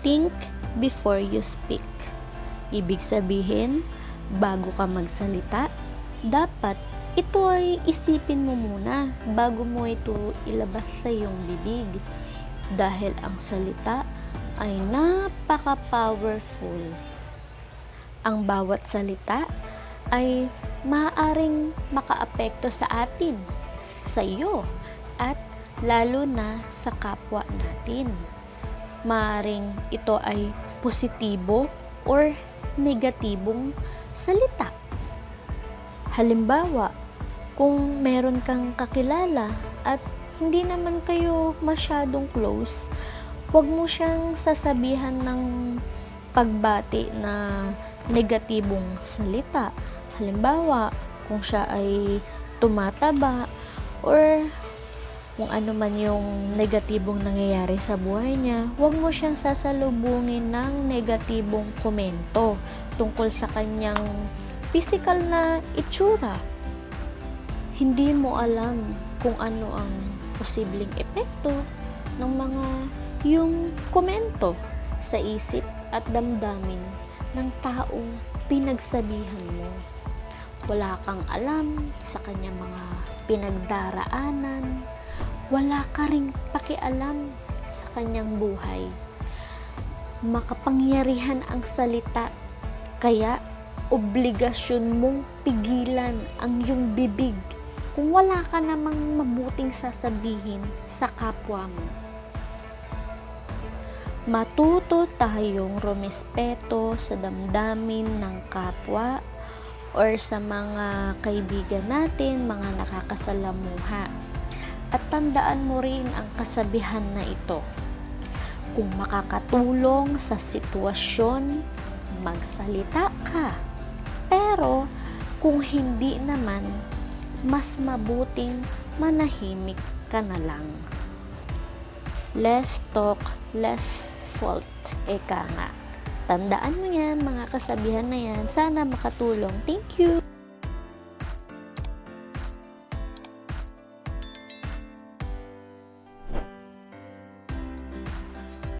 Think before you speak. Ibig sabihin, bago ka magsalita, dapat ito ay isipin mo muna bago mo ito ilabas sa iyong bibig. Dahil ang salita ay napaka-powerful. Ang bawat salita ay maaaring makaapekto sa atin, sa iyo, at lalo na sa kapwa natin. Maaring ito ay positibo or negatibong salita. Halimbawa, kung meron kang kakilala at hindi naman kayo masyadong close, huwag mo siyang sasabihan ng pagbati na negatibong salita. Halimbawa, kung siya ay tumataba or kung ano man yung negatibong nangyayari sa buhay niya, huwag mo siyang sasalubungin ng negatibong komento tungkol sa kanyang physical na itsura. Hindi mo alam kung ano ang posibleng epekto ng mga yung komento sa isip at damdamin ng taong pinagsabihan mo. Wala kang alam sa kanyang mga pinagdaraanan, wala ka ring pakialam sa kanyang buhay. Makapangyarihan ang salita, kaya obligasyon mong pigilan ang iyong bibig kung wala ka namang mabuting sasabihin sa kapwa mo. Matuto tayong rumespeto sa damdamin ng kapwa or sa mga kaibigan natin, mga nakakasalamuha. At tandaan mo rin ang kasabihan na ito. Kung makakatulong sa sitwasyon, magsalita ka. Pero kung hindi naman, mas mabuting manahimik ka na lang. Less talk, less fault. Eka nga. Tandaan mo yan, mga kasabihan na yan. Sana makatulong. Thank you!